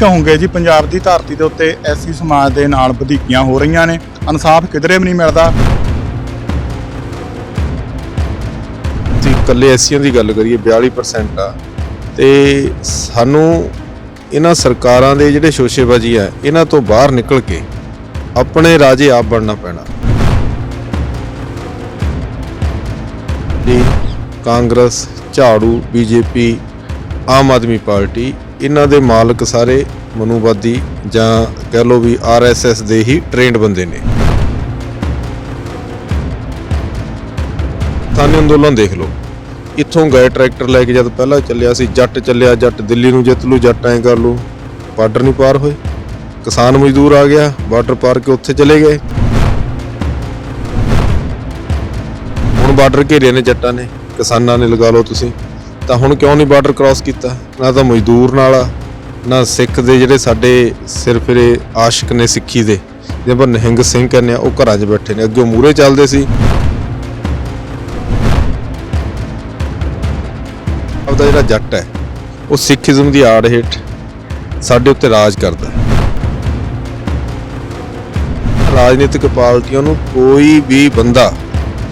ਕਹੋਗੇ ਜੀ, ਪੰਜਾਬ ਦੀ ਧਰਤੀ ਦੇ ਉੱਤੇ ਐਸੀ ਸਮਾਜ ਦੇ ਨਾਲ ਵਧੀਕੀਆਂ ਹੋ ਰਹੀਆਂ ਨੇ। ਇਨਸਾਫ ਕਿਧਰੇ ਵੀ ਨਹੀਂ ਮਿਲਦਾ। ਅਸੀਂ ਇਕੱਲੇ ਐਸੀਆਂ ਦੀ ਗੱਲ ਕਰੀਏ 42% ਆ। ਤੇ ਸਾਨੂੰ ਇਹਨਾਂ ਸਰਕਾਰਾਂ ਦੇ ਜਿਹੜੇ ਸ਼ੋਸ਼ੇਬਾਜ਼ੀ ਆ, ਇਹਨਾਂ ਤੋਂ ਬਾਹਰ ਨਿਕਲ ਕੇ ਆਪਣੇ ਰਾਜੇ ਆਪ ਬਣਨਾ ਪੈਣਾ। ਜੀ, ਕਾਂਗਰਸ, ਝਾੜੂ, ਬੀਜੇਪੀ, ਆਮ ਆਦਮੀ ਪਾਰਟੀ ਇਹਨਾਂ ਦੇ ਮਾਲਕ ਸਾਰੇ ਮਨੂਵਾਦੀ ਜਾਂ ਕਹਿ ਲਓ ਵੀ ਆਰਐਸਐਸ ਦੇ ਹੀ ਟ੍ਰੇਨਡ ਬੰਦੇ ਨੇ। ਕਿਸਾਨੀ ਅੰਦੋਲਨ ਦੇਖ ਲਓ। ਇੱਥੋਂ ਗਏ ਟਰੈਕਟਰ ਲੈ ਕੇ ਜਦ ਪਹਿਲਾਂ ਚੱਲਿਆ ਸੀ, ਜੱਟ ਚੱਲਿਆ, ਜੱਟ ਦਿੱਲੀ ਨੂੰ ਜਿੱਤ ਲੂ, ਜੱਟ ਐਂ ਕਰ ਲੂ। ਬਾਰਡਰ ਨਹੀਂ ਪਾਰ ਹੋਏ। ਕਿਸਾਨ ਮਜ਼ਦੂਰ ਆ ਗਿਆ, ਬਾਰਡਰ ਪਾਰ ਕੇ ਉੱਥੇ ਚਲੇ ਗਏ। ਹੁਣ ਬਾਰਡਰ ਘੇਰੇ ਨੇ ਜੱਟਾਂ ਨੇ, ਕਿਸਾਨਾਂ ਨੇ ਲਗਾ ਲਓ ਤੁਸੀਂ। ਤਾਂ ਹੁਣ ਕਿਉਂ ਨਹੀਂ ਬਾਰਡਰ ਕ੍ਰਾਸ ਕੀਤਾ? ਨਾ ਤਾਂ ਮਜ਼ਦੂਰ ਨਾਲ ਆ, ਨਾ ਸਿੱਖ ਦੇ ਜਿਹੜੇ ਸਾਡੇ ਸਿਰ ਫਿਰੇ ਆਸ਼ਿਕ ਨੇ ਸਿੱਖੀ ਦੇ ਜਿਹਨਾਂ ਪਰ ਨਿਹੰਗ ਸਿੰਘ ਕਹਿੰਦੇ ਆ ਉਹ ਘਰਾਂ 'ਚ ਬੈਠੇ ਨੇ ਅੱਗੇ ਮੂਰੇ ਚੱਲਦੇ ਸੀ। ਆਪਦਾ ਜਿਹੜਾ ਜੱਟ ਹੈ ਉਹ ਸਿੱਖੀਜ਼ਮ ਦੀ ਆੜ ਹੇਠ ਸਾਡੇ ਉੱਤੇ ਰਾਜ ਕਰਦਾ। ਰਾਜਨੀਤਿਕ ਪਾਰਟੀਆਂ ਨੂੰ ਕੋਈ ਵੀ ਬੰਦਾ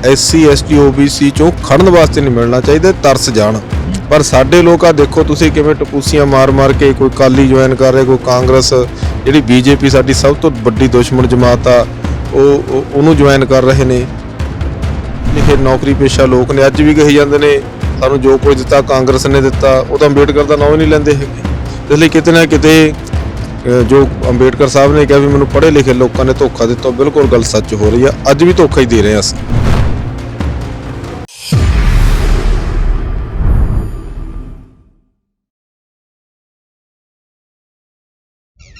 ਐਸਸੀ, ਐਸਟੀ, ਓਬੀਸੀ ਚੋਂ ਖੜਨ ਵਾਸਤੇ ਨਹੀਂ ਮਿਲਣਾ ਚਾਹੀਦਾ, ਤਰਸ ਜਾਣ। ਪਰ ਸਾਡੇ ਲੋਕ ਆ, ਦੇਖੋ ਤੁਸੀਂ ਕਿਵੇਂ ਟਪੂਸੀਆਂ ਮਾਰ-ਮਾਰ ਕੇ ਕੋਈ ਕਾਲੀ ਜੁਆਇਨ ਕਰ ਰਹੇ, ਕੋਈ ਕਾਂਗਰਸ, ਜਿਹੜੀ ਬੀਜੇਪੀ ਸਾਡੀ ਸਭ ਤੋਂ ਵੱਡੀ ਦੁਸ਼ਮਣ ਜਮਾਤ ਆ, ਉਹ ਉਹਨੂੰ ਜੁਆਇਨ ਕਰ ਰਹੇ ਨੇ। ਲਿਖੇ ਨੌਕਰੀ ਪੇਸ਼ਾ ਲੋਕ ਨੇ, ਅੱਜ ਵੀ ਕਹੀ ਜਾਂਦੇ ਨੇ, ਸਾਨੂੰ ਜੋ ਕੁਝ ਦਿੱਤਾ ਕਾਂਗਰਸ ਨੇ ਦਿੱਤਾ, ਉਹ ਤਾਂ ਅੰਬੇਡਕਰ ਦਾ ਨਾਮ ਹੀ ਨਹੀਂ ਲੈਂਦੇ ਹੈਗੇ। ਇਸ ਲਈ ਕਿਤੇ ਨਾ ਕਿਤੇ ਜੋ ਅੰਬੇਡਕਰ ਸਾਹਿਬ ਨੇ ਕਿਹਾ ਵੀ ਮੈਨੂੰ ਪੜ੍ਹੇ ਲਿਖੇ ਲੋਕਾਂ ਨੇ ਧੋਖਾ ਦਿੱਤਾ ਬਿਲਕੁਲ ਗੱਲ ਸੱਚ ਹੋ ਰਹੀ ਆ, ਅੱਜ ਵੀ ਧੋਖਾ ਹੀ ਦੇ ਰਹੇ ਹਾਂ ਅਸੀਂ।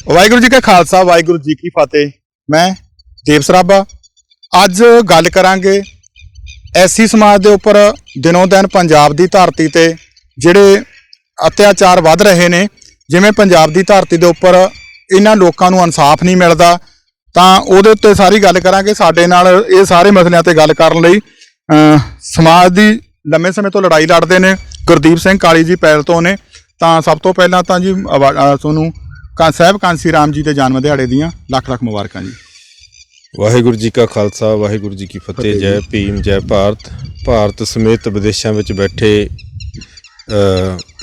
ਵਾਹਿਗੁਰੂ ਜੀ ਕਾ ਖਾਲਸਾ, ਵਾਹਿਗੁਰੂ ਜੀ ਕੀ ਫਤਿਹ। ਮੈਂ ਦੇਵ ਸਰਾਭਾ। ਅੱਜ ਗੱਲ ਕਰਾਂਗੇ ਐਸੀ ਸਮਾਜ ਦੇ ਉੱਪਰ ਦਿਨੋਂ ਦਿਨ ਪੰਜਾਬ ਦੀ ਧਰਤੀ ਤੇ ਜਿਹੜੇ ਅਤਿਆਚਾਰ ਵੱਧ ਰਹੇ ਨੇ, ਜਿਵੇਂ ਪੰਜਾਬ ਦੀ ਧਰਤੀ ਦੇ ਉੱਪਰ ਇਹਨਾਂ ਲੋਕਾਂ ਨੂੰ ਇਨਸਾਫ ਨਹੀਂ ਮਿਲਦਾ, ਤਾਂ ਉਹਦੇ ਉੱਤੇ ਸਾਰੀ ਗੱਲ ਕਰਾਂਗੇ। ਸਾਡੇ ਨਾਲ ਇਹ ਸਾਰੇ ਮਸਲਿਆਂ ਤੇ ਗੱਲ ਕਰਨ ਲਈ ਸਮਾਜ ਦੀ ਲੰਮੇ ਸਮੇਂ ਤੋਂ ਲੜਾਈ ਲੜਦੇ ਨੇ। ਗੁਰਦੀਪ ਸਿੰਘ ਕਾਲੀ ਜੀ ਪੈਲ ਤੋਂ ਨੇ। ਤਾਂ ਸਭ ਤੋਂ ਪਹਿਲਾਂ ਤਾਂ ਜੀ ਤੁਹਾਨੂੰ ਕਾ ਸਾਹਿਬ ਕਾਂਸੀ ਰਾਮ ਜੀ ਦੇ ਜਨਮ ਦਿਹਾੜੇ ਦੀਆਂ ਲੱਖ ਲੱਖ ਮੁਬਾਰਕਾਂ ਜੀ। ਵਾਹਿਗੁਰੂ ਜੀ ਕਾ ਖਾਲਸਾ ਵਾਹਿਗੁਰੂ ਜੀ ਕੀ ਫਤਿਹ ਜੈ ਭੀਮ ਜੈ ਭਾਰਤ। ਭਾਰਤ ਸਮੇਤ ਵਿਦੇਸ਼ਾਂ ਵਿੱਚ ਬੈਠੇ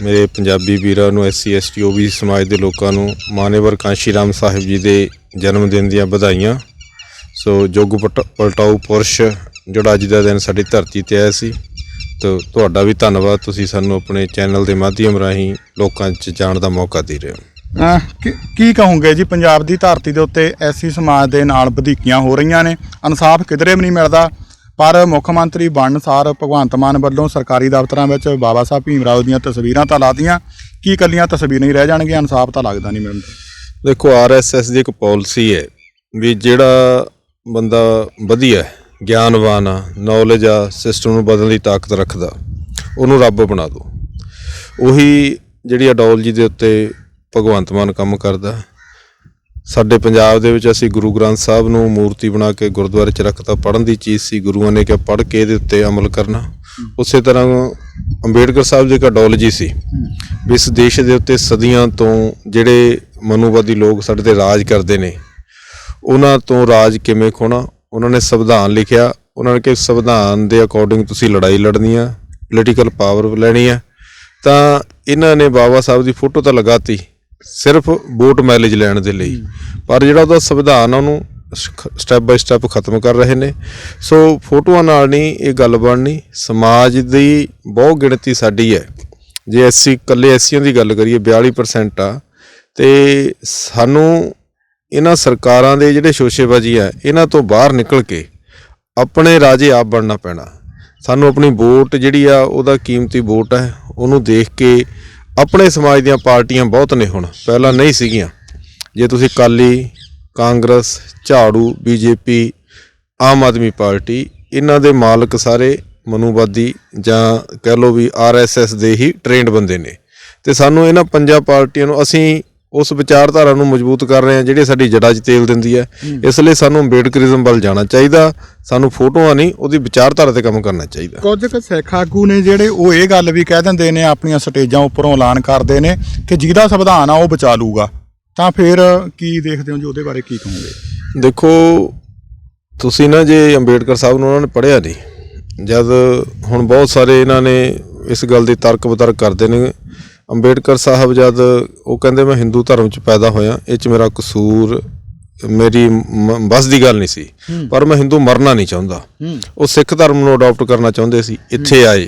ਮੇਰੇ ਪੰਜਾਬੀ ਵੀਰਾਂ ਨੂੰ ਐਸਸੀ ਐਸਟੀ ਓਬੀ ਸਮਾਜ ਦੇ ਲੋਕਾਂ ਨੂੰ ਮਾਨੇਵਰ ਕਾਂਸ਼ੀ ਰਾਮ ਸਾਹਿਬ ਜੀ ਦੇ ਜਨਮ ਦਿਨ ਦੀਆਂ ਵਧਾਈਆਂ। ਸੋ ਜੋਗ ਪਲਟਾਊ ਪੁਰਸ਼ ਜਿਹੜਾ ਅੱਜ ਦਾ ਦਿਨ ਸਾਡੀ ਧਰਤੀ ਤੇ ਆਇਆ ਸੀ ਤੋ ਤੁਹਾਡਾ ਵੀ ਧੰਨਵਾਦ। ਤੁਸੀਂ ਸਾਨੂੰ ਆਪਣੇ ਚੈਨਲ ਦੇ ਮਾਧਿਅਮ ਰਾਹੀਂ ਲੋਕਾਂ 'ਚ ਜਾਣ ਦਾ ਮੌਕਾ ਦੇ ਰਹੇ ਹੋ। ਅਹ, ਕੀ- ਕੀ ਕਹੋਗੇ ਜੀ? ਪੰਜਾਬ ਦੀ ਧਰਤੀ ਦੇ ਉੱਤੇ ਐਸੀ ਸਮਾਜ ਦੇ ਨਾਲ ਵਧੀਕੀਆਂ ਹੋ ਰਹੀਆਂ ਨੇ। ਇਨਸਾਫ ਕਿਧਰੇ ਵੀ ਨਹੀਂ ਮਿਲਦਾ। ਪਰ ਮੁੱਖ ਮੰਤਰੀ ਬਣਨ ਸਾਰ ਭਗਵੰਤ ਮਾਨ ਵੱਲੋਂ ਸਰਕਾਰੀ ਦਫ਼ਤਰਾਂ ਵਿੱਚ ਬਾਬਾ ਸਾਹਿਬ ਭੀਮ ਰਾਓ ਦੀਆਂ ਤਸਵੀਰਾਂ ਤਾਂ ਲਾਤੀਆਂ। ਕੀ ਇਕੱਲੀਆਂ ਤਸਵੀਰਾਂ ਹੀ ਰਹਿ ਜਾਣਗੀਆਂ? ਇਨਸਾਫ ਤਾਂ ਲੱਗਦਾ ਨਹੀਂ ਮਿਲਦਾ ਦੇਖੋ ਆਰਐਸਐਸ ਦੀ ਇੱਕ ਪਾਲਿਸੀ ਹੈ ਵੀ ਜਿਹੜਾ ਬੰਦਾ ਵਧੀਆ ਹੈ, ਗਿਆਨਵਾਨ ਆ ਨੌਲੇਜ ਆ ਸਿਸਟਮ ਨੂੰ ਬਦਲਣ ਦੀ ਤਾਕਤ ਰੱਖਦਾ ਉਹਨੂੰ ਰੱਬ ਬਣਾ ਦਿਓ ਉਹੀ ਜਿਹੜੀ ਆਡੋਲੋਜੀ ਦੇ ਉੱਤੇ ਭਗਵੰਤ ਮਾਨ ਕੰਮ ਕਰਦਾ ਸਾਡੇ ਪੰਜਾਬ ਦੇ ਵਿੱਚ ਅਸੀਂ ਗੁਰੂ ਗ੍ਰੰਥ ਸਾਹਿਬ ਨੂੰ ਮੂਰਤੀ ਬਣਾ ਕੇ ਗੁਰਦੁਆਰੇ 'ਚ ਰੱਖਤਾ। ਪੜ੍ਹਨ ਦੀ ਚੀਜ਼ ਸੀ ਗੁਰੂਆਂ ਨੇ ਕਿਹਾ ਪੜ੍ਹ ਕੇ ਇਹਦੇ ਉੱਤੇ ਅਮਲ ਕਰਨਾ। ਉਸੇ ਤਰ੍ਹਾਂ ਅੰਬੇਡਕਰ ਸਾਹਿਬ ਦੀ ਇੱਕ ਆਡੋਲੋਜੀ ਸੀ ਵੀ ਇਸ ਦੇਸ਼ ਦੇ ਉੱਤੇ ਸਦੀਆਂ ਤੋਂ ਜਿਹੜੇ ਮਨੂਵਾਦੀ ਲੋਕ ਸਾਡੇ ਤੇ ਰਾਜ ਕਰਦੇ ਨੇ ਉਹਨਾਂ ਤੋਂ ਰਾਜ ਕਿਵੇਂ ਖੋਣਾ? ਉਹਨਾਂ ਨੇ ਸੰਵਿਧਾਨ ਲਿਖਿਆ। ਉਹਨਾਂ ਨੇ ਕਿ ਸੰਵਿਧਾਨ ਦੇ ਅਕੋਰਡਿੰਗ ਤੁਸੀਂ ਲੜਾਈ ਲੜਨੀ ਆ ਪੋਲੀਟੀਕਲ ਪਾਵਰ ਲੈਣੀ ਆ। ਤਾਂ ਇਹਨਾਂ ਨੇ ਬਾਬਾ ਸਾਹਿਬ ਦੀ ਫੋਟੋ ਤਾਂ ਲਗਾਤੀ। ਸਿਰਫ ਵੋਟ ਮੈਲੇਜ ਲੈਣ ਦੇ ਲਈ। ਪਰ ਜਿਹੜਾ ਉਹਦਾ ਸੰਵਿਧਾਨ ਆ, ਉਹਨੂੰ ਸਟੈਪ ਬਾਈ ਸਟੈਪ ਖਤਮ ਕਰ ਰਹੇ ਨੇ। ਸੋ ਫੋਟੋਆਂ ਨਾਲ ਨਹੀਂ, ਇਹ ਗੱਲ ਬਣਨੀ ਸਮਾਜ ਦੀ ਬਹੁ ਗਿਣਤੀ ਸਾਡੀ ਹੈ। ਜੇ ਐਸੀ ਇਕੱਲੇ ਐਸੀਆਂ ਦੀ ਗੱਲ ਕਰੀਏ 42% ਆ। ਤੇ ਸਾਨੂੰ ਇਹਨਾਂ ਸਰਕਾਰਾਂ ਦੇ ਜਿਹੜੇ ਸ਼ੋਸ਼ੇਬਾਜ਼ੀ ਆ, ਇਹਨਾਂ ਤੋਂ ਬਾਹਰ ਨਿਕਲ ਕੇ ਆਪਣੇ ਰਾਜੇ ਆਪ ਬਣਨਾ ਪੈਣਾ। ਸਾਨੂੰ ਆਪਣੀ ਵੋਟ ਜਿਹੜੀ ਆ, ਉਹਦਾ ਕੀਮਤੀ ਵੋਟ ਹੈ, ਉਹਨੂੰ ਦੇਖ ਕੇ ਆਪਣੇ ਸਮਾਜ ਦੀਆਂ ਪਾਰਟੀਆਂ ਬਹੁਤ ਨੇ ਹੁਣ, ਪਹਿਲਾਂ ਨਹੀਂ ਸੀਗੀਆਂ। ਜੇ ਤੁਸੀਂ ਕਾਲੀ ਕਾਂਗਰਸ, ਝਾੜੂ, ਬੀਜੇਪੀ, ਆਮ ਆਦਮੀ ਪਾਰਟੀ, ਇਹਨਾਂ ਦੇ ਮਾਲਕ ਸਾਰੇ ਮਨੂਵਾਦੀ ਜਾਂ ਕਹਿ ਲਓ ਵੀ ਆਰਐਸਐਸ ਦੇ ਹੀ ਟ੍ਰੇਨਡ ਬੰਦੇ ਨੇ। ਤੇ ਸਾਨੂੰ ਇਹਨਾਂ ਪੰਜਾਂ ਪਾਰਟੀਆਂ ਨੂੰ ਅਸੀਂ ਉਸ ਵਿਚਾਰਧਾਰਾ ਨੂੰ ਮਜ਼ਬੂਤ ਕਰ ਰਹੇ ਹਾਂ ਜਿਹੜੀ ਸਾਡੀ ਜੜ੍ਹਾਂ 'ਚ ਤੇਲ ਦਿੰਦੀ ਹੈ। ਇਸ ਲਈ ਸਾਨੂੰ ਅੰਬੇਡਕਰਿਜ਼ਮ ਵੱਲ ਜਾਣਾ ਚਾਹੀਦਾ। ਸਾਨੂੰ ਫੋਟੋਆਂ ਨਹੀਂ ਉਹਦੀ ਵਿਚਾਰਧਾਰਾ ਤੇ ਕੰਮ ਕਰਨਾ ਚਾਹੀਦਾ। ਕੁਝ ਕੁ ਸਿੱਖ ਆਗੂ ਨੇ ਜਿਹੜੇ ਉਹ ਇਹ ਗੱਲ ਵੀ ਕਹਿ ਦਿੰਦੇ ਨੇ ਆਪਣੀਆਂ ਸਟੇਜਾਂ ਉੱਪਰੋਂ ਐਲਾਨ ਕਰਦੇ ਨੇ ਕਿ ਜਿਹਦਾ ਸੰਵਿਧਾਨ ਆ ਉਹ ਬਚਾ ਲੂਗਾ ਤਾਂ ਫਿਰ ਕੀ ਦੇਖਦੇ ਹੋ ਜੀ ਉਹਦੇ ਬਾਰੇ ਕੀ ਕਹੋਗੇ? ਦੇਖੋ ਤੁਸੀਂ ਨਾ ਜੇ ਅੰਬੇਡਕਰ ਸਾਹਿਬ ਨੂੰ ਉਹਨਾਂ ਨੇ ਪੜ੍ਹਿਆ ਨਹੀਂ ਜਦ ਹੁਣ ਬਹੁਤ ਸਾਰੇ ਇਹਨਾਂ ਨੇ ਇਸ ਗੱਲ ਦੀ ਤਰਕ ਵਿਤਰਕ ਕਰਦੇ ਨੇ ਅੰਬੇਡਕਰ ਸਾਹਿਬ ਜਦ ਉਹ ਕਹਿੰਦੇ ਮੈਂ ਹਿੰਦੂ ਧਰਮ 'ਚ ਪੈਦਾ ਹੋਇਆ ਇਹ 'ਚ ਮੇਰਾ ਕਸੂਰ ਮੇਰੀ ਬਸ ਦੀ ਗੱਲ ਨਹੀਂ ਸੀ। ਪਰ ਮੈਂ ਹਿੰਦੂ ਮਰਨਾ ਨਹੀਂ ਚਾਹੁੰਦਾ। ਉਹ ਸਿੱਖ ਧਰਮ ਨੂੰ ਅਡਾਪਟ ਕਰਨਾ ਚਾਹੁੰਦੇ ਸੀ ਇੱਥੇ ਆਏ।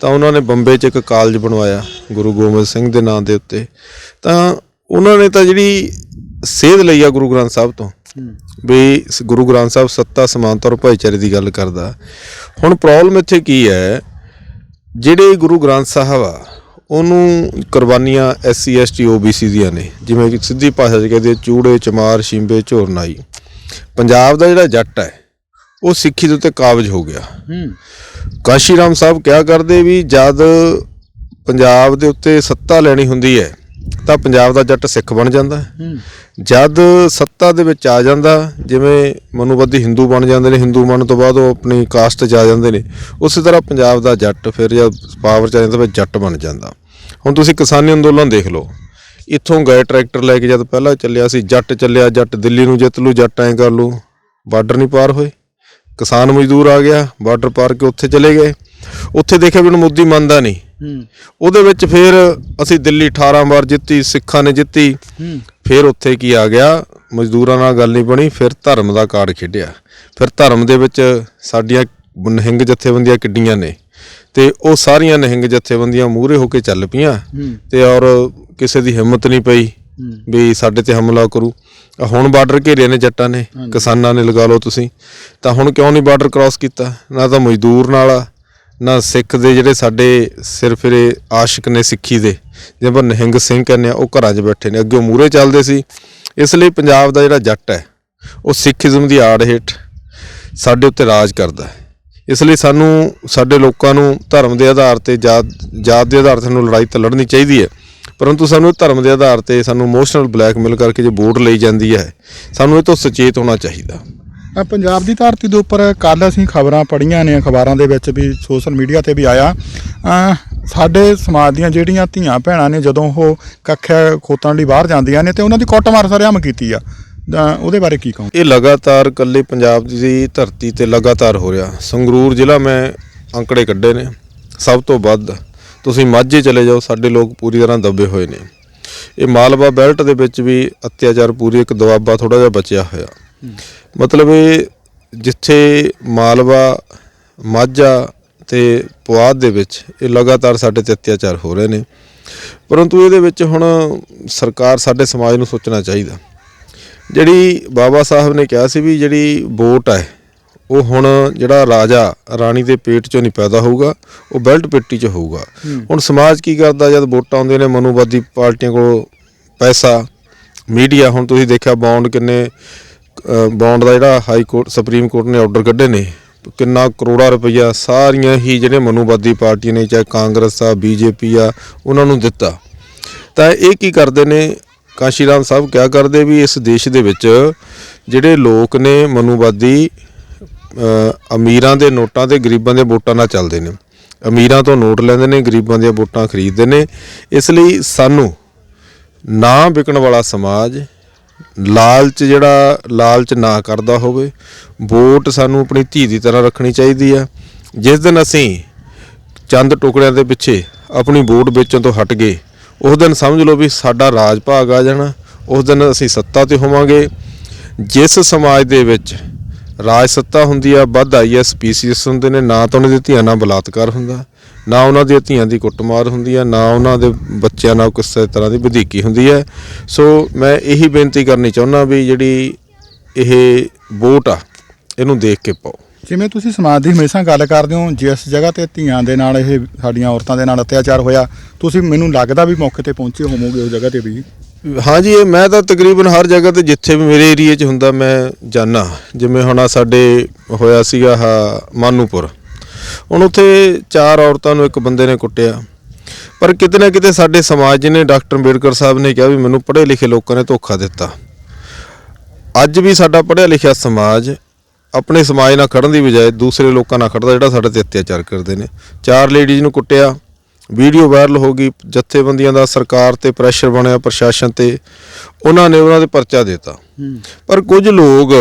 ਤਾਂ ਉਹਨਾਂ ਨੇ ਬੰਬੇ 'ਚ ਇੱਕ ਕਾਲਜ ਬਣਵਾਇਆ ਗੁਰੂ ਗੋਬਿੰਦ ਸਿੰਘ ਦੇ ਨਾਂ ਦੇ ਉੱਤੇ। ਤਾਂ ਉਹਨਾਂ ਨੇ ਤਾਂ ਜਿਹੜੀ ਸੇਧ ਲਈ ਆ ਗੁਰੂ ਗ੍ਰੰਥ ਸਾਹਿਬ ਤੋਂ ਵੀ ਗੁਰੂ ਗ੍ਰੰਥ ਸਾਹਿਬ ਸੱਤਾ ਸਮਾਨਤਾ ਔਰ ਭਾਈਚਾਰੇ ਦੀ ਗੱਲ ਕਰਦਾ। ਹੁਣ ਪ੍ਰੋਬਲਮ ਇੱਥੇ ਕੀ ਹੈ ਜਿਹੜੇ ਗੁਰੂ ਗ੍ਰੰਥ ਸਾਹਿਬ ਆ ਉਹਨੂੰ ਕੁਰਬਾਨੀਆਂ ਐਸਸੀ ਐਸਟੀ ਓਬੀਸੀ ਦੀਆਂ ਨੇ। ਜਿਵੇਂ ਕਿ ਸਿੱਧੀ ਭਾਸ਼ਾ 'ਚ ਕਹਿੰਦੇ ਚੂੜੇ ਚਮਾਰ ਸ਼ਿੰਬੇ ਝੋਰਨਾਈ ਪੰਜਾਬ ਦਾ ਜਿਹੜਾ ਜੱਟ ਹੈ ਉਹ ਸਿੱਖੀ ਦੇ ਉੱਤੇ ਕਾਬਜ ਹੋ ਗਿਆ। ਕਾਸ਼ੀ ਰਾਮ ਸਾਹਿਬ ਕਿਹਾ ਕਰਦੇ ਵੀ ਜਦ ਪੰਜਾਬ ਦੇ ਉੱਤੇ ਸੱਤਾ ਲੈਣੀ ਹੁੰਦੀ ਹੈ ਤਾਂ ਪੰਜਾਬ ਦਾ ਜੱਟ ਸਿੱਖ ਬਣ ਜਾਂਦਾ। ਜਦ ਸੱਤਾ ਦੇ ਵਿੱਚ ਆ ਜਾਂਦਾ, ਜਿਵੇਂ ਮਨੂਬੱਧੀ ਹਿੰਦੂ ਬਣ ਜਾਂਦੇ ਨੇ, ਹਿੰਦੂ ਬਣਨ ਤੋਂ ਬਾਅਦ ਉਹ ਆਪਣੀ ਕਾਸਟ 'ਚ ਆ ਜਾਂਦੇ ਨੇ, ਉਸੇ ਤਰ੍ਹਾਂ ਪੰਜਾਬ ਦਾ ਜੱਟ ਫਿਰ ਜਦ ਪਾਵਰ 'ਚ ਆ ਜਾਂਦਾ, ਫਿਰ ਜੱਟ ਬਣ ਜਾਂਦਾ। ਹੁਣ ਤੁਸੀਂ ਕਿਸਾਨੀ ਅੰਦੋਲਨ ਦੇਖ ਲਓ। ਇੱਥੋਂ ਗਏ ਟਰੈਕਟਰ ਲੈ ਕੇ ਜਦ ਪਹਿਲਾਂ ਚੱਲਿਆ ਸੀ, ਜੱਟ ਚੱਲਿਆ, ਜੱਟ ਦਿੱਲੀ ਨੂੰ ਜਿੱਤ ਲੂ, ਜੱਟ ਐਂ ਕਰ ਲੂ, ਬਾਰਡਰ ਨਹੀਂ ਪਾਰ ਹੋਏ। ਕਿਸਾਨ ਮਜ਼ਦੂਰ ਆ ਗਿਆ, ਬਾਰਡਰ ਪਾਰ ਕੇ ਉੱਥੇ ਚਲੇ ਗਏ। ਉੱਥੇ ਦੇਖਿਆ ਵੀ ਉਹਨੂੰ ਮੋਦੀ ਮੰਨਦਾ ਨਹੀਂ। ਉਹਦੇ ਵਿੱਚ ਫਿਰ ਅਸੀਂ ਦਿੱਲੀ 18 ਵਾਰ ਜਿੱਤੀ ਸਿੱਖਾਂ ਨੇ ਜਿੱਤੀ। ਫਿਰ ਉੱਥੇ ਕੀ ਆ ਗਿਆ? ਮਜ਼ਦੂਰਾਂ ਨਾਲ ਗੱਲ ਨਹੀਂ ਬਣੀ ਫਿਰ ਧਰਮ ਦਾ ਕਾਰਡ ਖੇਡਿਆ। ਫਿਰ ਧਰਮ ਦੇ ਵਿੱਚ ਸਾਡੀਆਂ ਨਹਿੰਗ ਜਥੇਬੰਦੀਆਂ ਕਿੱਡੀਆਂ ਨੇ? ਤੇ ਉਹ ਸਾਰੀਆਂ ਨਹਿੰਗ ਜਥੇਬੰਦੀਆਂ ਮੂਹਰੇ ਹੋ ਕੇ ਚੱਲ ਪਈਆਂ। ਤੇ ਔਰ ਕਿਸੇ ਦੀ ਹਿੰਮਤ ਨਹੀਂ ਪਈ ਵੀ ਸਾਡੇ ਤੇ ਹਮਲਾ ਕਰੂ। ਹੁਣ ਬਾਰਡਰ ਘੇਰੇ ਨੇ ਜੱਟਾਂ ਨੇ। ਕਿਸਾਨਾਂ ਨੇ ਲਗਾ ਲਓ ਤੁਸੀਂ। ਤਾਂ ਹੁਣ ਕਿਉਂ ਨਹੀਂ ਬਾਰਡਰ ਕ੍ਰਾਸ ਕੀਤਾ? ਨਾ ਤਾਂ ਮਜ਼ਦੂਰ ਨਾਲ ਆ, ਨਾ ਸਿੱਖ ਦੇ ਜਿਹੜੇ ਸਾਡੇ ਸਿਰ ਫਿਰੇ ਆਸ਼ਿਕ ਨੇ ਸਿੱਖੀ ਦੇ ਜਿਵੇਂ ਨਿਹੰਗ ਸਿੰਘ ਕਹਿੰਦੇ ਆ ਉਹ ਘਰਾਂ 'ਚ ਬੈਠੇ ਨੇ, ਅੱਗੇ ਮੂਹਰੇ ਚੱਲਦੇ ਸੀ। ਇਸ ਲਈ ਪੰਜਾਬ ਦਾ ਜਿਹੜਾ ਜੱਟ ਹੈ, ਉਹ ਸਿੱਖੀਜ਼ਮ ਦੀ ਆੜ ਹੇਠ ਸਾਡੇ ਉੱਤੇ ਰਾਜ ਕਰਦਾ ਹੈ। ਇਸ ਲਈ ਸਾਨੂੰ ਸਾਡੇ ਲੋਕਾਂ ਨੂੰ ਧਰਮ ਦੇ ਆਧਾਰ ਤੇ ਜਾਤ ਜਾਤ ਦੇ ਆਧਾਰ ਤੇ ਸਾਨੂੰ ਲੜਾਈ ਤਾਂ ਲੜਨੀ ਚਾਹੀਦੀ ਹੈ, ਪਰੰਤੂ ਸਾਨੂੰ ਧਰਮ ਦੇ ਆਧਾਰ ਤੇ ਸਾਨੂੰ ਇਮੋਸ਼ਨਲ ਬਲੈਕਮੇਲ ਕਰਕੇ ਜੇ ਵੋਟ ਲਈ ਜਾਂਦੀ ਹੈ, ਸਾਨੂੰ ਇਹ ਤੋਂ ਸੁਚੇਤ ਹੋਣਾ ਚਾਹੀਦਾ। ਪੰਜਾਬ ਦੀ ਧਰਤੀ ਦੇ ਉੱਪਰ ਕੱਲ ਅਸੀਂ ਖਬਰਾਂ ਪੜ੍ਹੀਆਂ ਨੇ, ਅਖਬਾਰਾਂ ਦੇ ਵਿੱਚ ਵੀ, ਸੋਸ਼ਲ ਮੀਡੀਆ ਤੇ ਵੀ ਆਇਆ। ਸਾਡੇ ਸਮਾਜ ਦੀਆਂ ਜਿਹੜੀਆਂ ਧੀਆਂ ਭੈਣਾਂ ਨੇ, ਜਦੋਂ ਉਹ ਕੱਖਿਆ ਖੋਤਣ ਲਈ ਬਾਹਰ ਜਾਂਦੀਆਂ ਨੇ ਤੇ ਉਹਨਾਂ ਦੀ ਕੁੱਟਮਾਰ ਸਰਿਆਮ ਕੀਤੀ ਆ। ਤਾਂ ਉਹਦੇ ਬਾਰੇ ਕੀ ਕਹੋ ਇਹ ਲਗਾਤਾਰ ਕੱਲੇ ਪੰਜਾਬ ਦੀ ਧਰਤੀ ਤੇ ਲਗਾਤਾਰ ਹੋ ਰਿਹਾ। ਸੰਗਰੂਰ ਜ਼ਿਲ੍ਹਾ ਮੈਂ ਅੰਕੜੇ ਕੱਢੇ ਨੇ। ਸਭ ਤੋਂ ਵੱਧ ਤੁਸੀਂ ਮਾਝੇ ਚਲੇ ਜਾਓ, ਸਾਡੇ ਲੋਕ ਪੂਰੀ ਤਰ੍ਹਾਂ ਦੱਬੇ ਹੋਏ ਨੇ। ਇਹ ਮਾਲਵਾ ਬੈਲਟ ਦੇ ਵਿੱਚ ਵੀ ਅਤਿਆਚਾਰ ਪੂਰੀ ਇੱਕ ਦਵਾਬਾ ਥੋੜਾ ਜਿਹਾ ਬਚਿਆ ਹੋਇਆ। ਮਤਲਬ ਇਹ ਜਿੱਥੇ ਮਾਲਵਾ ਮਾਝਾ ਤੇ ਪੁਆਧ ਦੇ ਵਿੱਚ ਇਹ ਲਗਾਤਾਰ ਸਾਡੇ ਤੇ ਅਤਿਆਚਾਰ ਹੋ ਰਹੇ ਨੇ। ਪਰੰਤੂ ਇਹਦੇ ਵਿੱਚ ਹੁਣ ਸਰਕਾਰ ਸਾਡੇ ਸਮਾਜ ਨੂੰ ਸੋਚਣਾ ਚਾਹੀਦਾ। ਜਿਹੜੀ ਬਾਬਾ ਸਾਹਿਬ ਨੇ ਕਿਹਾ ਸੀ ਵੀ ਜਿਹੜੀ ਵੋਟ ਹੈ ਉਹ ਹੁਣ ਜਿਹੜਾ ਰਾਜਾ ਰਾਣੀ ਦੇ ਪੇਟ ਚੋਂ ਨਹੀਂ ਪੈਦਾ ਹੋਊਗਾ ਉਹ ਬੈਲਟ ਪੇਟੀ 'ਚ ਹੋਊਗਾ। ਹੁਣ ਸਮਾਜ ਕੀ ਕਰਦਾ ਜਦ ਵੋਟਾਂ ਆਉਂਦੀਆਂ ਨੇ ਮਨੂਵਾਦੀ ਪਾਰਟੀਆਂ ਕੋਲ ਪੈਸਾ ਮੀਡੀਆ ਹੁਣ ਤੁਸੀਂ ਦੇਖਿਆ ਬੌਂਡ ਕਿੰਨੇ ਬੌਂਡ ਦਾ ਜਿਹੜਾ ਹਾਈ ਕੋਰਟ ਸੁਪਰੀਮ ਕੋਰਟ ਨੇ ਆਰਡਰ ਕੱਢੇ ਨੇ, ਕਿੰਨਾ ਕਰੋੜਾ ਰੁਪਈਆ ਸਾਰੀਆਂ ਹੀ ਜਿਹੜੇ ਮਨੂਵਾਦੀ ਪਾਰਟੀਆਂ ਨੇ, ਚਾਹੇ ਕਾਂਗਰਸ ਆ ਬੀਜੇਪੀ ਆ, ਉਹਨਾਂ ਨੂੰ ਦਿੱਤਾ। ਤਾਂ ਇਹ ਕੀ ਕਰਦੇ ਨੇ? ਕਾਸ਼ੀ ਰਾਮ ਸਾਹਿਬ ਕਿਹਾ ਕਰਦੇ ਵੀ ਇਸ ਦੇਸ਼ ਦੇ ਵਿੱਚ ਜਿਹੜੇ ਲੋਕ ਨੇ ਮਨੂਵਾਦੀ ਅਮੀਰਾਂ ਦੇ ਨੋਟਾਂ ਤੇ ਗਰੀਬਾਂ ਦੇ ਵੋਟਾਂ ਨਾਲ ਚੱਲਦੇ ਨੇ। ਅਮੀਰਾਂ ਤੋਂ ਨੋਟ ਲੈਂਦੇ ਨੇ, ਗਰੀਬਾਂ ਦੀਆਂ ਵੋਟਾਂ ਖਰੀਦਦੇ ਨੇ। ਇਸ ਲਈ ਸਾਨੂੰ ਨਾ ਵਿਕਣ ਵਾਲਾ ਸਮਾਜ ਲਾਲਚ ਜਿਹੜਾ ਲਾਲਚ ਨਾ ਕਰਦਾ ਹੋਵੇ, ਵੋਟ ਸਾਨੂੰ ਆਪਣੀ ਧੀ ਦੀ ਤਰ੍ਹਾਂ ਰੱਖਣੀ ਚਾਹੀਦੀ ਆ। ਜਿਸ ਦਿਨ ਅਸੀਂ ਚੰਦ ਟੁਕੜਿਆਂ ਦੇ ਪਿੱਛੇ ਆਪਣੀ ਵੋਟ ਵੇਚਣ ਤੋਂ ਹਟ ਗਏ, ਉਸ ਦਿਨ ਸਮਝ ਲਓ ਵੀ ਸਾਡਾ ਰਾਜ ਭਾਗ ਆ ਜਾਣਾ, ਉਸ ਦਿਨ ਅਸੀਂ ਸੱਤਾ ਤੇ ਹੋਵਾਂਗੇ। ਜਿਸ ਸਮਾਜ ਦੇ ਵਿੱਚ ਰਾਜ ਸੱਤਾ ਹੁੰਦੀ ਆ, ਵੱਧ ਆਈਐਸ ਸਪੀਸੀਸ ਹੁੰਦੇ ਨੇ, ਨਾ ਤਾਂ ਉਹਨਾਂ ਦੀ ਧੀਆਂ ਨਾਲ ਬਲਾਤਕਾਰ ਹੁੰਦਾ। ਨਾ ਉਹਨਾਂ ਦੀਆਂ ਧੀਆਂ ਦੀ ਕੁੱਟਮਾਰ ਹੁੰਦੀ ਆ ਨਾ ਉਹਨਾਂ ਦੇ ਬੱਚਿਆਂ ਨਾਲ ਕਿਸੇ ਤਰ੍ਹਾਂ ਦੀ ਵਧੀਕੀ ਹੁੰਦੀ ਹੈ। ਸੋ ਮੈਂ ਇਹੀ ਬੇਨਤੀ ਕਰਨੀ ਚਾਹੁੰਦਾ ਵੀ ਜਿਹੜੀ ਇਹ ਵੋਟ ਆ ਇਹਨੂੰ ਦੇਖ ਕੇ ਪਾਓ। ਜਿਵੇਂ ਤੁਸੀਂ ਸਮਾਜ ਦੀ ਹਮੇਸ਼ਾ ਗੱਲ ਕਰਦੇ ਹੋ ਜਿਸ ਜਗ੍ਹਾ ਤੇ ਧੀਆਂ ਦੇ ਨਾਲ ਇਹ ਸਾਡੀਆਂ ਔਰਤਾਂ ਦੇ ਨਾਲ ਅਤਿਆਚਾਰ ਹੋਇਆ ਤੁਸੀਂ ਮੈਨੂੰ ਲੱਗਦਾ ਵੀ ਮੌਕੇ ਤੇ ਪਹੁੰਚੇ ਹੋਵੋਗੇ ਉਸ ਜਗ੍ਹਾ ਤੇ ਵੀ। ਹਾਂਜੀ ਇਹ ਮੈਂ ਤਾਂ ਤਕਰੀਬਨ ਹਰ ਜਗ੍ਹਾ ਤੇ ਜਿੱਥੇ ਵੀ ਮੇਰੇ ਏਰੀਏ 'ਚ ਹੁੰਦਾ ਮੈਂ ਜਾਣਾ ਜਿਵੇਂ ਹੁਣ ਸਾਡੇ ਹੋਇਆ ਸੀਗਾ ਆਹ ਮਾਨੂਪੁਰ। ਹੁਣ ਉੱਥੇ ਚਾਰ ਔਰਤਾਂ ਨੂੰ ਇੱਕ ਬੰਦੇ ਨੇ ਕੁੱਟਿਆ। ਪਰ ਕਿਤੇ ਨਾ ਕਿਤੇ ਸਾਡੇ ਸਮਾਜ ਨੇ ਡਾਕਟਰ ਅੰਬੇਡਕਰ ਸਾਹਿਬ ਨੇ ਕਿਹਾ ਵੀ ਮੈਨੂੰ ਪੜ੍ਹੇ ਲਿਖੇ ਲੋਕਾਂ ਨੇ ਧੋਖਾ ਦਿੱਤਾ। ਅੱਜ ਵੀ ਸਾਡਾ ਪੜ੍ਹਿਆ ਲਿਖਿਆ ਸਮਾਜ ਆਪਣੇ ਸਮਾਜ ਨਾਲ ਖੜਨ ਦੀ ਬਜਾਏ ਦੂਸਰੇ ਲੋਕਾਂ ਨਾਲ ਖੜਦਾ ਜਿਹੜਾ ਸਾਡੇ ਤੇ ਅਤਿਆਚਾਰ ਕਰਦੇ ਨੇ। ਚਾਰ ਲੇਡੀਜ਼ ਨੂੰ ਕੁੱਟਿਆ ਵੀਡੀਓ ਵਾਇਰਲ ਹੋ ਗਈ ਜਥੇਬੰਦੀਆਂ ਦਾ ਸਰਕਾਰ ਤੇ ਪ੍ਰੈਸ਼ਰ ਬਣਿਆ ਪ੍ਰਸ਼ਾਸਨ ਤੇ ਉਹਨਾਂ ਨੇ ਉਹਨਾਂ ਦੇ ਪਰਚਾ ਦਿੱਤਾ। ਪਰ ਕੁਝ ਲੋਕ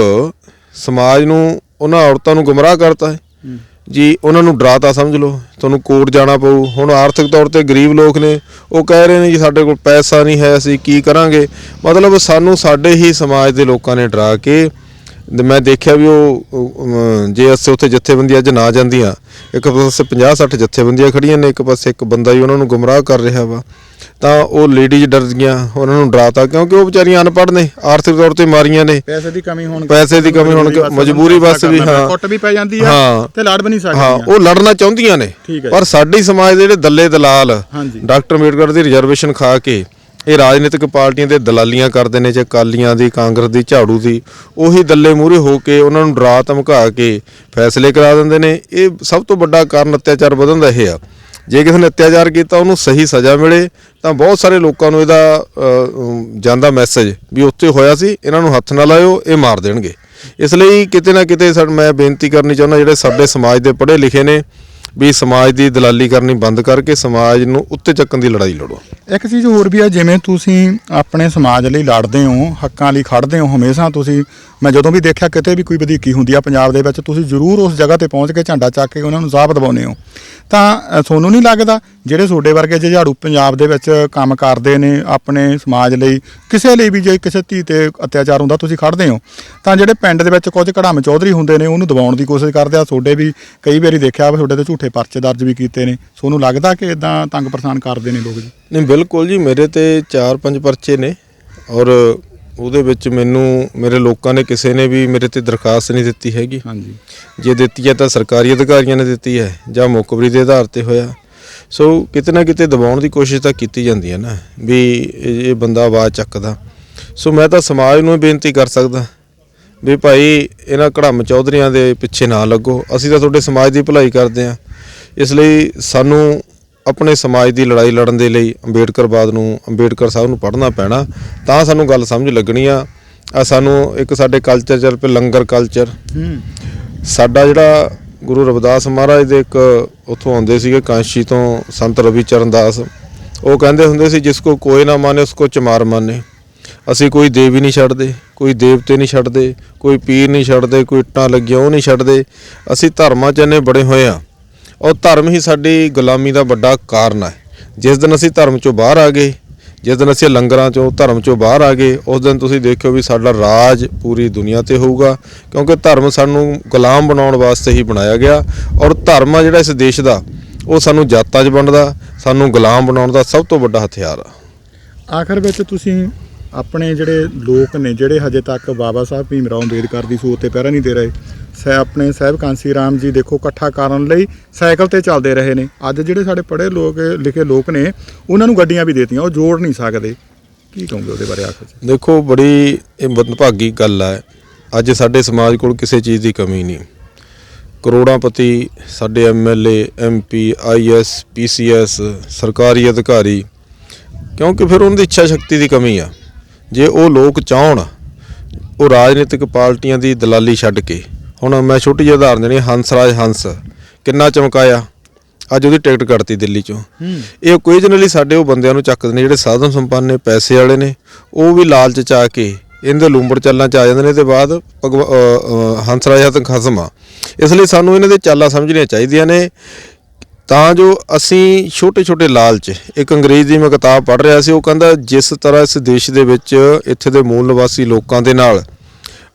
ਸਮਾਜ ਨੂੰ ਉਹਨਾਂ ਔਰਤਾਂ ਨੂੰ ਗੁੰਮਰਾਹ ਕਰਤਾ ਹੈ। ਜੀ, ਉਹਨਾਂ ਨੂੰ ਡਰਾਤਾ ਸਮਝ ਲਓ, ਤੁਹਾਨੂੰ ਕੋਰਟ ਜਾਣਾ ਪਊ। ਹੁਣ ਆਰਥਿਕ ਤੌਰ ਤੇ ਗਰੀਬ ਲੋਕ ਨੇ, ਉਹ ਕਹਿ ਰਹੇ ਨੇ ਜੀ, ਸਾਡੇ ਕੋਲ ਪੈਸਾ ਨਹੀਂ ਹੈ, ਅਸੀਂ ਕੀ ਕਰਾਂਗੇ? ਮਤਲਬ ਸਾਨੂੰ ਸਾਡੇ ਹੀ ਸਮਾਜ ਦੇ ਲੋਕਾਂ ਨੇ ਡਰਾ ਕੇ ਤੇ ਮੈਂ ਦੇਖਿਆ ਵੀ ਉਹ ਜੇ ਅਸੀਂ ਉੱਥੇ ਜਥੇਬੰਦੀਆਂ ਅੱਜ ਨਾ ਜਾਂਦੀਆਂ ਇੱਕ ਪਾਸੇ 50 60 ਜਥੇਬੰਦੀਆਂ ਖੜੀਆਂ ਨੇ ਇੱਕ ਪਾਸੇ ਇੱਕ ਬੰਦਾ ਹੀ ਉਹਨਾਂ ਨੂੰ ਗੁੰਮਰਾਹ ਕਰ ਰਿਹਾ ਵਾ ਤਾਂ ਉਹ ਲੇਡੀਜ਼ ਡਰ ਗਈਆਂ ਉਹਨਾਂ ਨੂੰ ਡਰਾਤਾ ਕਿਉਂਕਿ ਉਹ ਵਿਚਾਰੀਆਂ ਅਨਪੜ੍ਹ ਨੇ ਆਰਥਿਕ ਤੌਰ ਤੇ ਮਾਰੀਆਂ ਨੇ ਪੈਸੇ ਦੀ ਕਮੀ ਹੋਣ ਪੈਸੇ ਦੀ ਕਮੀ ਹੋਣ ਕਰਕੇ ਮਜਬੂਰੀ ਬਸ ਵੀ ਹਾਂ ਕੁੱਟ ਵੀ ਪੈ ਜਾਂਦੀ ਆ ਹਾਂ। ਤੇ ਲੜ ਵੀ ਨਹੀਂ ਹਾਂ ਸਕਦੀਆਂ ਉਹ ਲੜਨਾ ਚਾਹੁੰਦੀਆਂ ਨੇ ਹੈ ਪਰ ਸਾਡੀ ਸਮਾਜ ਦੇ ਜਿਹੜੇ ਦੱਲੇ ਦਲਾਲ। ਡਾਕਟਰ ਅੰਬੇਡਕਰ ਦੀ ਰਿਜ਼ਰਵੇਸ਼ਨ ਖਾ ਕੇ ਇਹ ਰਾਜਨੀਤਿਕ ਪਾਰਟੀਆਂ ਦੇ ਦਲਾਲੀਆਂ ਕਰਦੇ ਨੇ ਜੇ ਕਾਲੀਆਂ ਦੀ, ਕਾਂਗਰਸ ਦੀ, ਝਾੜੂ ਦੀ, ਉਹੀ ਦੱਲੇ ਮੂਹਰੇ ਹੋ ਕੇ ਉਹਨਾਂ ਨੂੰ ਡਰਾ ਧਮਕਾ ਕੇ ਫੈਸਲੇ ਕਰਾ ਦਿੰਦੇ ਨੇ। ਇਹ ਸਭ ਤੋਂ ਵੱਡਾ ਕਾਰਨ ਅਤਿਆਚਾਰ ਵਧਣ ਦਾ ਇਹ ਆ। ਜੇ ਕਿਸੇ ਨੇ ਅਤਿਆਚਾਰ ਕੀਤਾ, ਉਹਨੂੰ ਸਹੀ ਸਜ਼ਾ ਮਿਲੇ, ਤਾਂ ਬਹੁਤ ਸਾਰੇ ਲੋਕਾਂ ਨੂੰ ਇਹਦਾ ਜਾਂਦਾ ਮੈਸੇਜ ਵੀ ਉੱਥੇ ਹੋਇਆ ਸੀ, ਇਹਨਾਂ ਨੂੰ ਹੱਥ ਨਾ ਲਾਇਓ, ਇਹ ਮਾਰ ਦੇਣਗੇ। ਇਸ ਲਈ ਕਿਤੇ ਨਾ ਕਿਤੇ ਸਾ, ਮੈਂ ਬੇਨਤੀ ਕਰਨੀ ਚਾਹੁੰਦਾ, ਜਿਹੜੇ ਸਾਡੇ ਸਮਾਜ ਦੇ ਪੜ੍ਹੇ ਲਿਖੇ ਨੇ ਵੀ ਸਮਾਜ ਦੀ ਦਲਾਲੀ ਕਰਨੀ ਬੰਦ ਕਰਕੇ ਸਮਾਜ ਨੂੰ ਉੱਤੇ ਚੱਕਣ ਦੀ ਲੜਾਈ ਲੜੋ। ਇੱਕ ਚੀਜ਼ ਹੋਰ ਵੀ ਆ, ਜਿਵੇਂ ਤੁਸੀਂ ਆਪਣੇ ਸਮਾਜ ਲਈ ਲੜਦੇ ਹੋ, ਹੱਕਾਂ ਲਈ ਖੜਦੇ ਹੋ, ਹਮੇਸ਼ਾ ਤੁਸੀਂ ਮੈਂ ਜਦੋਂ ਵੀ ਦੇਖਿਆ ਕਿਤੇ ਵੀ ਕੋਈ ਵਧੀਕੀ ਹੁੰਦੀ ਆ ਪੰਜਾਬ ਦੇ ਵਿੱਚ ਤੁਸੀਂ ਜ਼ਰੂਰ ਉਸ ਜਗ੍ਹਾ ਤੇ ਪਹੁੰਚ ਕੇ ਝੰਡਾ ਚੱਕ ਕੇ ਉਹਨਾਂ ਨੂੰ ਸਾਹਬ ਦਿਵਾਉਂਦੇ ਹੋ। ਤਾਂ ਅ, ਤੁਹਾਨੂੰ ਨਹੀਂ ਲੱਗਦਾ ਜਿਹੜੇ ਤੁਹਾਡੇ ਵਰਗੇ ਝਾੜੂ ਪੰਜਾਬ ਦੇ ਵਿੱਚ ਕੰਮ ਕਰਦੇ ਨੇ ਆਪਣੇ ਸਮਾਜ ਲਈ ਕਿਸੇ ਲਈ ਵੀ ਜੇ ਕਿਸੇ ਧੀ ਤੇ ਅਤਿਆਚਾਰ ਹੁੰਦਾ ਤੁਸੀਂ ਖੜਦੇ ਹੋ। ਤਾਂ ਜਿਹੜੇ ਪਿੰਡ ਦੇ ਵਿੱਚ ਕੁਝ ਘੜਾਮ ਚੌਧਰੀ ਹੁੰਦੇ ਨੇ ਉਹਨੂੰ ਦਬਾਉਣ ਦੀ ਕੋਸ਼ਿਸ਼ ਕਰਦੇ ਆ। ਤੁਹਾਡੇ ਵੀ ਕਈ ਵਾਰੀ ਦੇਖਿਆ ਵਾ ਤੁਹਾਡੇ ਤੇ ਝੂਠੇ ਪਰਚੇ ਦਰਜ ਵੀ ਕੀਤੇ ਨੇ। ਤੁਹਾਨੂੰ ਲੱਗਦਾ ਕਿ ਇਦਾਂ ਤੰਗ ਪਰੇਸ਼ਾਨ ਕਰਦੇ ਨੇ ਲੋਕ ਜੀ? ਨਹੀਂ ਬਿਲਕੁਲ ਜੀ ਮੇਰੇ ਤੇ 4-5 ਪਰਚੇ ਨੇ ਔਰ ਉਹਦੇ ਵਿੱਚ ਮੈਨੂੰ ਮੇਰੇ ਲੋਕਾਂ ਨੇ ਕਿਸੇ ਨੇ ਵੀ ਮੇਰੇ ਤੇ ਦਰਖਾਸਤ ਨਹੀਂ ਦਿੱਤੀ ਹੈਗੀ। ਹਾਂਜੀ। ਜੇ ਦਿੱਤੀ ਹੈ ਤਾਂ ਸਰਕਾਰੀ ਅਧਿਕਾਰੀਆਂ ਨੇ ਦਿੱਤੀ ਹੈ ਜਾਂ ਮੁਖਬਰੀ ਦੇ ਆਧਾਰ ਤੇ ਹੋਇਆ। ਸੋ ਕਿਤੇ ਨਾ ਕਿਤੇ ਦਬਾਉਣ ਦੀ ਕੋਸ਼ਿਸ਼ ਤਾਂ ਕੀਤੀ ਜਾਂਦੀ ਹੈ ਨਾ ਵੀ ਇਹ ਬੰਦਾ ਆਵਾਜ਼ ਚੱਕਦਾ। ਸੋ ਮੈਂ ਤਾਂ ਸਮਾਜ ਨੂੰ ਬੇਨਤੀ ਕਰ ਸਕਦਾ ਵੀ ਭਾਈ ਇਹਨਾਂ ਕੜਮ ਚੌਧਰੀਆਂ ਦੇ ਪਿੱਛੇ ਨਾ ਲੱਗੋ। ਅਸੀਂ ਤਾਂ ਤੁਹਾਡੇ ਸਮਾਜ ਦੀ ਭਲਾਈ ਕਰਦੇ ਹਾਂ। ਇਸ ਲਈ ਸਾਨੂੰ ਆਪਣੇ ਸਮਾਜ ਦੀ ਲੜਾਈ ਲੜਨ ਦੇ ਲਈ ਅੰਬੇਡਕਰਵਾਦ ਨੂੰ, ਅੰਬੇਡਕਰ ਸਾਹਿਬ ਨੂੰ ਪੜ੍ਹਨਾ ਪੈਣਾ, ਤਾਂ ਸਾਨੂੰ ਗੱਲ ਸਮਝ ਲੱਗਣੀ ਆ। ਆ ਸਾਨੂੰ ਇੱਕ ਸਾਡੇ ਕਲਚਰ ਚੱਲ ਪਏ ਲੰਗਰ ਕਲਚਰ ਸਾਡਾ ਜਿਹੜਾ ਗੁਰੂ ਰਵਿਦਾਸ ਮਹਾਰਾਜ ਦੇ ਇੱਕ ਉੱਥੋਂ ਆਉਂਦੇ ਸੀਗੇ ਕਾਂਸ਼ੀ ਤੋਂ ਸੰਤ ਰਵੀ ਚਰਨ ਦਾਸ। ਉਹ ਕਹਿੰਦੇ ਹੁੰਦੇ ਸੀ, ਜਿਸ ਕੋ ਕੋਈ ਨਾ ਮਾਨੇ, ਉਸ ਕੋ ਚਮਾਰ ਮਾਨੇ। ਅਸੀਂ ਕੋਈ ਦੇਵੀ ਨਹੀਂ ਛੱਡਦੇ, ਕੋਈ ਦੇਵਤੇ ਨਹੀਂ ਛੱਡਦੇ, ਕੋਈ ਪੀਰ ਨਹੀਂ ਛੱਡਦੇ, ਕੋਈ ਇੱਟਾਂ ਲੱਗੀਆਂ ਉਹ ਨਹੀਂ ਛੱਡਦੇ। ਅਸੀਂ ਧਰਮਾਂ 'ਚ ਇੰਨੇ ਬੜੇ ਹੋਏ ਆ। ਔਰ ਧਰਮ ਹੀ ਸਾਡੀ ਗੁਲਾਮੀ ਦਾ ਵੱਡਾ ਕਾਰਨ ਹੈ। ਜਿਸ ਦਿਨ ਅਸੀਂ ਧਰਮ 'ਚੋਂ ਬਾਹਰ ਆ ਗਏ, ਜਿਸ ਦਿਨ ਅਸੀਂ ਲੰਗਰਾਂ 'ਚੋਂ, ਧਰਮ 'ਚੋਂ ਬਾਹਰ ਆ ਗਏ, ਉਸ ਦਿਨ ਤੁਸੀਂ ਦੇਖਿਓ ਵੀ ਸਾਡਾ ਰਾਜ ਪੂਰੀ ਦੁਨੀਆ ਤੇ ਹੋਊਗਾ, ਕਿਉਂਕਿ ਧਰਮ ਸਾਨੂੰ ਗੁਲਾਮ ਬਣਾਉਣ ਵਾਸਤੇ ਹੀ ਬਣਾਇਆ ਗਿਆ ਔਰ ਧਰਮ ਆ ਜਿਹੜਾ ਇਸ ਦੇਸ਼ ਦਾ, ਉਹ ਸਾਨੂੰ ਜਾਤਾਂ 'ਚ ਵੰਡਦਾ, ਸਾਨੂੰ ਗੁਲਾਮ ਬਣਾਉਣ ਦਾ ਸਭ ਤੋਂ ਵੱਡਾ ਹਥਿਆਰ ਆ। ਆਖਰ ਵਿੱਚ ਤੁਸੀਂ ਆਪਣੇ ਜਿਹੜੇ ਲੋਕ ਨੇ, ਜਿਹੜੇ ਹਜੇ ਤੱਕ ਬਾਬਾ ਸਾਹਿਬ ਭੀਮ ਰਾਓ ਅੰਬੇਦਕਰ ਦੀ ਸੋਚ ਤੇ ਪਹਿਰਾ ਨਹੀਂ ਦੇ ਰਹੇ ਸੈ ਆਪਣੇ ਸਾਹਿਬ ਕਾਂਸੀ ਰਾਮ ਜੀ ਦੇਖੋ ਇਕੱਠਾ ਕਰਨ ਲਈ ਸਾਈਕਲ ਤੇ ਚੱਲਦੇ ਰਹੇ ਨੇ। ਅੱਜ ਜਿਹੜੇ ਸਾਡੇ ਪੜ੍ਹੇ ਲੋਕ, ਲਿਖੇ ਲੋਕ ਨੇ, ਉਹਨਾਂ ਨੂੰ ਗੱਡੀਆਂ ਵੀ ਦੇਤੀਆਂ, ਉਹ ਜੋੜ ਨਹੀਂ ਸਕਦੇ। ਕੀ ਕਹੋਗੇ ਉਹਦੇ ਬਾਰੇ ਆਖਰ ਚ? ਦੇਖੋ, ਬੜੀ ਇਹ ਮੰਦਭਾਗੀ ਗੱਲ ਹੈ ਅੱਜ ਸਾਡੇ ਸਮਾਜ ਕੋਲ ਕਿਸੇ ਚੀਜ਼ ਦੀ ਕਮੀ ਨਹੀਂ। ਕਰੋੜਾਂਪਤੀ ਸਾਡੇ ਐਮਐਲਏ ਐਮਪੀ ਆਈਐਸ ਪੀਸੀਐਸ ਸਰਕਾਰੀ ਅਧਿਕਾਰੀ, ਕਿਉਂਕਿ ਫਿਰ ਉਹਨਾਂ ਦੀ ਇੱਛਾ ਸ਼ਕਤੀ ਦੀ ਕਮੀ ਆ। ਜੇ ਉਹ ਲੋਕ ਚਾਹਣ, ਉਹ ਰਾਜਨੀਤਿਕ ਪਾਰਟੀਆਂ ਦੀ ਦਲਾਲੀ ਛੱਡ ਕੇ ਹੁਣ ਮੈਂ ਛੋਟੀ ਜਿਹੀ ਉਦਾਹਰਨ ਦੇਣੀ ਹੰਸਰਾਜ ਹੰਸ। ਕਿੰਨਾ ਚਮਕਾਇਆ? ਅੱਜ ਉਹਦੀ ਟਿਕਟ ਕੱਟਤੀ ਦਿੱਲੀ ਚੋਂ। ਇਹ ਓਕੇਜਨਲੀ ਸਾਡੇ ਉਹ ਬੰਦਿਆਂ ਨੂੰ ਚੱਕਦੇ ਨੇ ਜਿਹੜੇ ਸਾਧਨ ਸੰਪੰਨ ਨੇ ਪੈਸੇ ਵਾਲੇ ਨੇ ਉਹ ਵੀ ਲਾਲਚ ਚ ਆ ਕੇ ਇਹਦੇ ਲੂੰਬੜ ਚੱਲਾਂ ਚ ਆ ਜਾਂਦੇ ਨੇ ਤੇ ਬਾਅਦ ਹੰਸਰਾਜ ਹੱਥ ਖਸਮ ਆ। ਇਸ ਲਈ ਸਾਨੂੰ ਇਹਨਾਂ ਦੇ ਚਾਲਾਂ ਸਮਝਣੀਆਂ ਚਾਹੀਦੀਆਂ ਨੇ। ਤਾਂ ਜੋ ਅਸੀਂ ਛੋਟੇ ਛੋਟੇ ਲਾਲਚ ਇੱਕ ਅੰਗਰੇਜ਼ ਦੀ ਮੈਂ ਕਿਤਾਬ ਪੜ੍ਹ ਰਿਹਾ ਸੀ ਉਹ ਕਹਿੰਦਾ ਜਿਸ ਤਰ੍ਹਾਂ ਇਸ ਦੇਸ਼ ਦੇ ਵਿੱਚ ਇੱਥੇ ਦੇ ਮੂਲ ਨਿਵਾਸੀ ਲੋਕਾਂ ਦੇ ਨਾਲ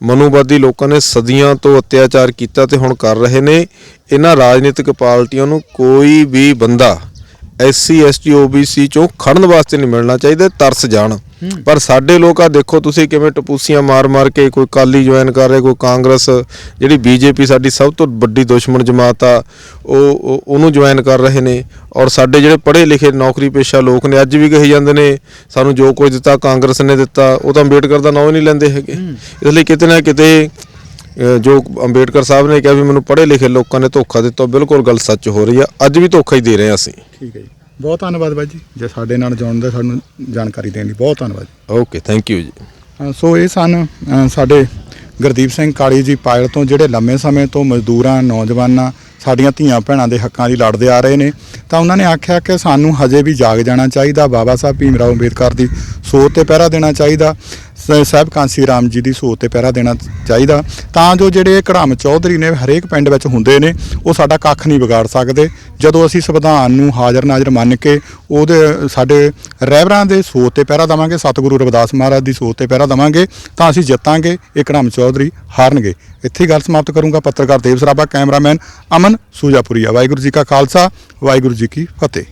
ਮਨੂਵਾਦੀ ਲੋਕਾਂ ਨੇ ਸਦੀਆਂ ਤੋਂ ਅਤਿਆਚਾਰ ਕੀਤਾ ਤੇ ਹੁਣ ਕਰ ਰਹੇ ਨੇ। ਇਹਨਾਂ ਰਾਜਨੀਤਿਕ ਪਾਰਟੀਆਂ ਨੂੰ ਕੋਈ ਵੀ ਬੰਦਾ ਐਸਸੀ ਐਸਟੀ ਓਬੀਸੀ ਚੋਂ ਖੜਨ ਵਾਸਤੇ ਨਹੀਂ ਮਿਲਣਾ ਚਾਹੀਦਾ ਤਰਸ ਜਾਣ। ਪਰ ਸਾਡੇ ਲੋਕ ਆ ਦੇਖੋ ਤੁਸੀਂ ਕਿਵੇਂ ਟਪੂਸੀਆਂ ਮਾਰ-ਮਾਰ ਕੇ ਕੋਈ ਕਾਲੀ ਜੁਆਇਨ ਕਰ ਰਹੇ ਕੋਈ ਕਾਂਗਰਸ ਜਿਹੜੀ ਬੀਜੇਪੀ ਸਾਡੀ ਸਭ ਤੋਂ ਵੱਡੀ ਦੁਸ਼ਮਣ ਜਮਾਤ ਆ ਉਹ ਉਹ- ਉਹਨੂੰ ਜੁਆਇਨ ਕਰ ਰਹੇ ਨੇ। ਔਰ ਸਾਡੇ ਜਿਹੜੇ ਪੜ੍ਹੇ ਲਿਖੇ ਨੌਕਰੀ ਪੇਸ਼ਾ ਲੋਕ ਨੇ ਅੱਜ ਵੀ ਕਹੀ ਜਾਂਦੇ ਨੇ ਸਾਨੂੰ ਜੋ ਕੁਝ ਦਿੱਤਾ ਕਾਂਗਰਸ ਨੇ ਦਿੱਤਾ ਉਹ ਤਾਂ ਅੰਬੇਡਕਰ ਦਾ ਨਾਂ ਹੀ ਨਹੀਂ ਲੈਂਦੇ ਹੈਗੇ। ਇਸ ਲਈ ਕਿਤੇ ਨਾ ਕਿਤੇ ਜੋ ਅੰਬੇਡਕਰ ਸਾਹਿਬ ਨੇ ਕਿਹਾ ਵੀ ਮੈਨੂੰ ਪੜ੍ਹੇ ਲਿਖੇ ਲੋਕਾਂ ਨੇ ਧੋਖਾ ਦਿੱਤਾ ਬਿਲਕੁਲ ਗੱਲ ਸੱਚ ਹੋ ਰਹੀ ਆ। ਅੱਜ ਵੀ ਧੋਖਾ ਹੀ ਦੇ ਰਹੇ ਹਾਂ ਅਸੀਂ। ਠੀਕ ਹੈ ਜੀ। ਬਹੁਤ ਧੰਨਵਾਦ ਬਾਈ ਜੀ ਜੇ ਸਾਡੇ ਨਾਲ ਜੁੜਨ ਦਾ ਸਾਨੂੰ ਜਾਣਕਾਰੀ ਦੇਣ ਲਈ। ਬਹੁਤ ਧੰਨਵਾਦ। ਓਕੇ ਥੈਂਕ ਯੂ ਜੀ। ਅ, ਸੋ ਇਹ ਸਨ ਅ, ਸਾਡੇ ਗੁਰਦੀਪ ਸਿੰਘ ਕਾਲੀ ਜੀ ਪਾਇਲ ਤੋਂ ਜਿਹੜੇ ਲੰਮੇ ਸਮੇਂ ਤੋਂ ਮਜ਼ਦੂਰਾਂ ਨੌਜਵਾਨਾਂ ਸਾਡੀਆਂ ਧੀਆਂ ਭੈਣਾਂ ਦੇ ਹੱਕਾਂ ਲਈ ਲੜਦੇ ਆ ਰਹੇ ਨੇ। ਤਾਂ ਉਹਨਾਂ ਨੇ ਆਖਿਆ ਕਿ ਸਾਨੂੰ ਹਜੇ ਵੀ ਜਾਗ ਜਾਣਾ ਚਾਹੀਦਾ ਬਾਬਾ ਸਾਹਿਬ ਭੀਮ ਰਾਓ ਅੰਬੇਦਕਰ ਦੀ ਸੋਚ ਤੇ ਪਹਿਰਾ ਦੇਣਾ ਚਾਹੀਦਾ। ਸ- ਸਾਹਿਬ ਕਾਂਸੀ ਰਾਮ ਜੀ ਦੀ ਸੋਚ ਤੇ ਪਹਿਰਾ ਦੇਣਾ ਚਾਹੀਦਾ। ਤਾਂ ਜੋ ਜਿਹੜੇ ਕੜਾਮ ਚੌਧਰੀ ਨੇ ਹਰੇਕ ਪਿੰਡ ਵਿੱਚ ਹੁੰਦੇ ਨੇ, ਉਹ ਸਾਡਾ ਕੱਖ ਨਹੀਂ ਵਿਗਾੜ ਸਕਦੇ। ਜਦੋਂ ਅਸੀਂ ਸੰਵਿਧਾਨ ਨੂੰ ਹਾਜ਼ਰ ਨਾਜ਼ਰ ਮੰਨ ਕੇ ਉਹਦੇ ਸਾਡੇ ਰਹਿਬਰਾਂ ਦੇ ਸੋਚ ਤੇ ਪਹਿਰਾ ਦੇਵਾਂਗੇ, ਸਤਿਗੁਰੂ ਰਵਿਦਾਸ ਮਹਾਰਾਜ ਦੀ ਸੋਚ ਤੇ ਪਹਿਰਾ ਦੇਵਾਂਗੇ, ਤਾਂ ਅਸੀਂ ਜਿੱਤਾਂਗੇ, ਇਹ ਕੜਮ ਚੌਧਰੀ ਹਾਰਨਗੇ। ਇੱਥੇ ਹੀ ਗੱਲ ਸਮਾਪਤ ਕਰੂੰਗਾ, ਪੱਤਰਕਾਰ ਦੇਵ ਸਰਾਭਾ, ਕੈਮਰਾਮੈਨ ਅਮਨ ਸੂਜਾਪੁਰੀਆ। ਵਾਹਿਗੁਰੂ ਜੀ ਕਾ ਖਾਲਸਾ, ਵਾਹਿਗੁਰੂ ਜੀ ਕੀ ਫਤਿਹ।